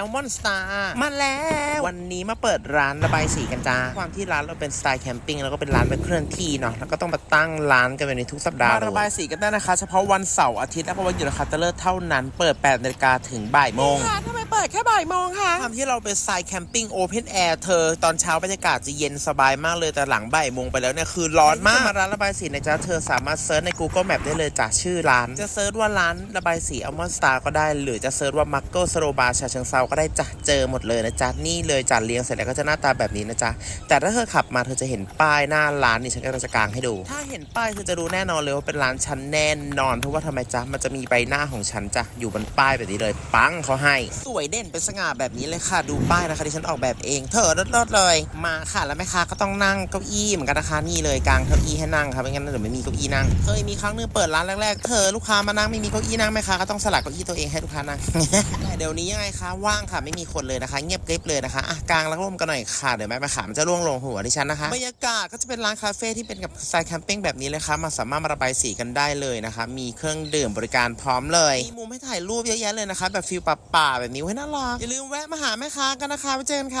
อลมอนสตาร์มาแล้ว วันนี้มาเปิดร้านระบายสีกันจ้า ความที่ร้านเราเป็นสไตล์แคมปิ้งแล้วก็เป็นร้านแบบเคลื่อนที่เนาะแล้วก็ต้องมาตั้งร้านกันแบบในทุกสัปดาห์มาระบายสีกันได้นะคะ เฉพาะวันเสาร์อาทิตย์และก็วันหยุดนะคะตะเลิศเท่านั้น เปิด8นาฬิกาถึงบ่ายโมงค่ะทำไมเปิดแค่บ่ายโมงคะความที่เราเป็นสไตล์แคมปิ้งโอเพนแอร์เธอ ตอนเช้าบรรยากาศจะเย็นสบายมากเลยแต่หลังบ่ายโมงไปแล้วเนี่ยคือร้อนมากมาร้านระบายสีนะจ๊ะเธอสามารถเซิร์ชใน Google Map ได้เลยจากชื่อร้าน จะเซิร์ชว่าร้านระบายสีอัลมอนสตาร์ก็ได้ หรือจะเซิร์ชว่ามักโกสโรบาชาเชิงเซาก็ได้จ้ะเจอหมดเลยนะจ๊ะนี่เลยจัดเรียงเสร็จแล้วก็จะหน้าตาแบบนี้นะจ๊ะแต่ถ้าเธอขับมาเธอจะเห็นป้ายหน้าร้านนี่ฉันก็จะกางให้ดู ถ้าเห็นป้ายเธอจะรู้แน่นอนเลยว่าเป็นร้านฉันแน่นอนเพราะว่าทำไมจ๊ะมันจะมีใบหน้าของฉันจ้ะอยู่บนป้ายแบบนี้เลยปังเขาให้ สวยเด่นเป็นสง่าแบบนี้เลยค่ะดูป้ายนะคะที่ฉันออกแบบเองเธอเลิศๆเลยมาค่ะแล้วแม่ค้าก็ต้องนั่งเก้าอี้เหมือนกันนะคะนี่เลยกางเก้าอี้ให้นั่งครับไม่งั้นเดี๋ยวไม่มีเก้าอี้นั่งเคยมีครั้งหนึงเปิดร้านแรกๆเธอลูกค้ามานั่งไม่มีเก้าอี้นั่งแม่ค้าก็ต้องสลักเก้าอี้ตัวเองให้ลูกค้านั่งแต่เดี๋ยวนี้ยังไงคะว่างค่ะไม่มีคนเลยนะคะ เงียบกริบเลยนะคะอะกางแล้วร่มกันหน่อยค่ะเดี๋ยวแม่มาขามันจะร่วงลงหัวดิฉันนะคะบรรยากาศก็จะเป็นร้านคาเฟ่ที่เป็นกับสไตล์แคมปิ้งแบบนี้เลยค่ะมาสามารถมาระบายสีกันได้เลยนะคะ มีเครื่องดื่มบริการพร้อมเลยมีมุมให้ถ่ายรูปเยอะแยะเลยนะคะ แบบฟิลป่าๆแบบนี้ไว้น่ารักอย่าลืมแวะมาหาแม่ค้ากันนะคะไปเจอกันค่ะ